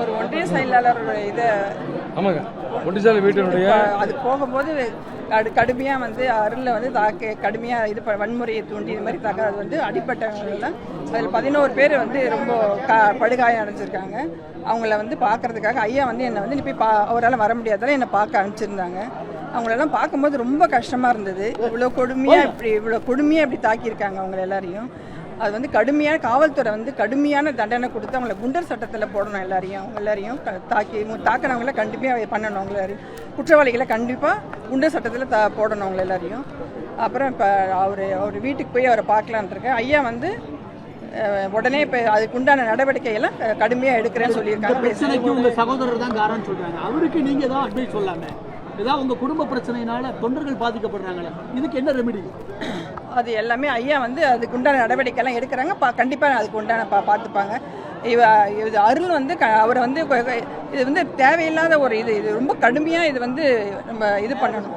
ஒரு ஒன்றிய செயலாளர் இதை ஆமாங்க. ஒட்டிச்சாலை வீட்டினுடைய அது போகும்போது கடு கடுமையாக வந்து அருளில் வந்து தாக்க கடுமையாக இது வன்முறையை தூண்டி இது மாதிரி தாக்க அது வந்து அடிப்பட்டவங்கெல்லாம் அதில் பதினோரு பேர் வந்து ரொம்ப கா படுகாயம் அடைஞ்சிருக்காங்க. அவங்கள வந்து பார்க்கறதுக்காக ஐயா வந்து என்னை வந்து போய் பா அவரால் வர முடியாதால என்னை பார்க்க அனுப்பிச்சிருந்தாங்க. அவங்களெல்லாம் பார்க்கும்போது ரொம்ப கஷ்டமாக இருந்தது. இவ்வளோ கொடுமையாக இப்படி இவ்வளோ கொடுமையாக இப்படி தாக்கியிருக்காங்க அவங்க எல்லாரையும். அது வந்து கடுமையான காவல்துறை வந்து கடுமையான தண்டனை கொடுத்து அவங்கள குண்டர் சட்டத்தில் போடணும் எல்லாரையும் அவங்க எல்லாரையும் தாக்கி மு- கண்டிப்பாக பண்ணணும் அவங்கள குற்றவாளிகளை கண்டிப்பாக குண்டர் சட்டத்தில் தா போடணும் அவங்கள எல்லாரையும். அப்புறம் இப்போ அவர் அவர் வீட்டுக்கு போய் அவரை பார்க்கலான்னு இருக்கேன். ஐயா வந்து உடனே இப்போ அதுக்கு உண்டான நடவடிக்கையெல்லாம் கடுமையாக எடுக்கிறேன்னு சொல்லியிருக்காங்க. பிரச்சனைக்கு உங்க சகோதரர் தான் காரணம் சொல்றாங்க. அவருக்கு அட்வைஸ் சொல்லாமல் ஏதாவது உங்க குடும்ப பிரச்சனையினால தொண்டர்கள் பாதிக்கப்படுறாங்களே? இதுக்கு என்ன ரெமெடி அது எல்லாமே ஐயா வந்து அதுக்கு உண்டான நடவடிக்கைலாம் எடுக்கிறாங்க. பா கண்டிப்பாக அதுக்கு உண்டான பா பார்த்துப்பாங்க. இவ இது அருள் வந்து க அவரை வந்து இது வந்து தேவையில்லாத ஒரு இது இது ரொம்ப கடுமையாக இது வந்து நம்ம இது பண்ணணும்.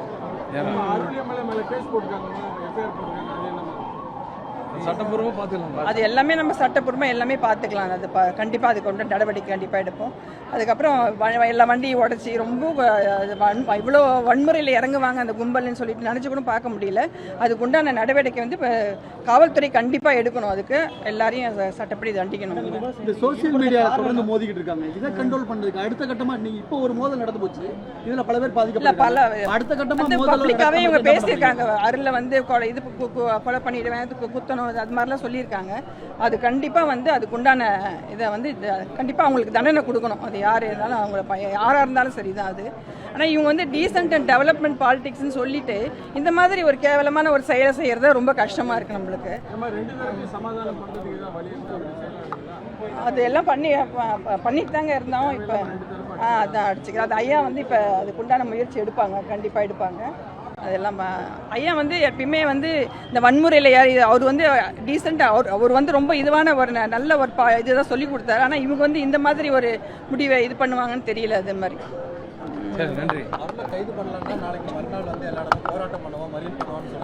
சட்டப்பூர்வமாக பார்த்துக்கலாம் அது எல்லாமே நம்ம சட்டப்பூர்வமாக எல்லாமே பார்த்துக்கலாம் அது கண்டிப்பாக அதுக்கு உண்டான நடவடிக்கை கண்டிப்பாக எடுப்போம். அதுக்கப்புறம் எல்லா வண்டியும் உடச்சி ரொம்ப வ- அது வன் இவ்வளோ வன்முறையில் இறங்குவாங்க அந்த கும்பல்னு சொல்லிட்டு நினச்சி கூட பார்க்க முடியல. அதுக்கு உண்டான நடவடிக்கை வந்து இப்போ காவல்துறை கண்டிப்பாக எடுக்கணும் அதுக்கு. எல்லாரையும் சட்டப்படி தண்டிக்கணும். இந்த சோசியல் மீடியால தொடர்ந்து மோதிக்கிட்டு இருக்காங்க. இதை கண்ட்ரோல் பண்றதுக்கு அடுத்த கட்டமா நீங்க இப்போ ஒரு மோதல் நடந்து போச்சு. இதுல பல பேர் இல்ல பாதிக்கப்பட்டாங்க பல அடுத்த கட்டமா வந்து மோதல் பப்ளிக்காவே இவங்க பேசியிருக்காங்க. அருள்ல வந்து இது கொலை பண்ணிடுவேன் குத்தணும். இது அது மாதிரிலாம் சொல்லியிருக்காங்க. அது கண்டிப்பா வந்து அதுக்கு உண்டான இதை வந்து இது கண்டிப்பா அவங்களுக்கு தண்டனை கொடுக்கணும். அது யார் இருந்தாலும் அவங்கள பையன் யாரா இருந்தாலும் சரிதான் அது. ஆனா இவங்க வந்து டீசென்ட் அண்ட் டெவலப்மெண்ட் பாலிடிக்ஸ்னு சொல்லிட்டு இந்த மாதிரி ஒரு கேவலமான ஒரு செயலை செய்யறது ரொம்ப கஷ்டமா இருக்கு நம்மளுக்கு. அது எல்லாம் பண்ணி ப- ப- பண்ணிட்டு தாங்க இருந்தோம். இப்போ ஆ அதான் அடிச்சுக்கிறேன் அது ஐயா வந்து இப்போ அதுக்கு உண்டான முயற்சி எடுப்பாங்க. கண்டிப்பாக எடுப்பாங்க. அதெல்லாம் ஐயா வந்து எப்பயுமே வந்து இந்த வன்முறையில் யார் அவர் வந்து டீசெண்டாக அவர் அவர் வந்து ரொம்ப இதுவான ஒரு நல்ல ஒரு பா இதுதான் சொல்லி கொடுத்தாரு. ஆனால் இவங்க வந்து இந்த மாதிரி ஒரு முடிவை இது பண்ணுவாங்கன்னு தெரியல அது மாதிரி.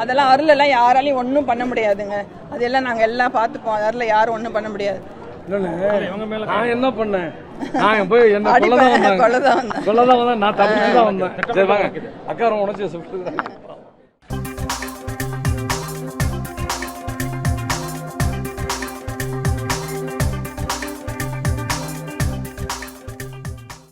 அதெல்லாம் அருளெல்லாம் யாராலையும் ஒன்றும் பண்ண முடியாதுங்க. அதெல்லாம் நாங்கள் எல்லாம் பார்த்துப்போம். அருளை யாரும் ஒன்றும் பண்ண முடியாது. நான் என்ன பண்ணேன்? நான் போய் என்ன கொல்ல தான் அடிப்பேன், வந்தாங்க. கொல்ல தான் வந்தேன். கொல்ல தான் வந்தேன் நான் தப்பிச்சு தான் வந்தேன். சரி வாங்க. அக்கா உணர்ச்சி சொல்லிட்டு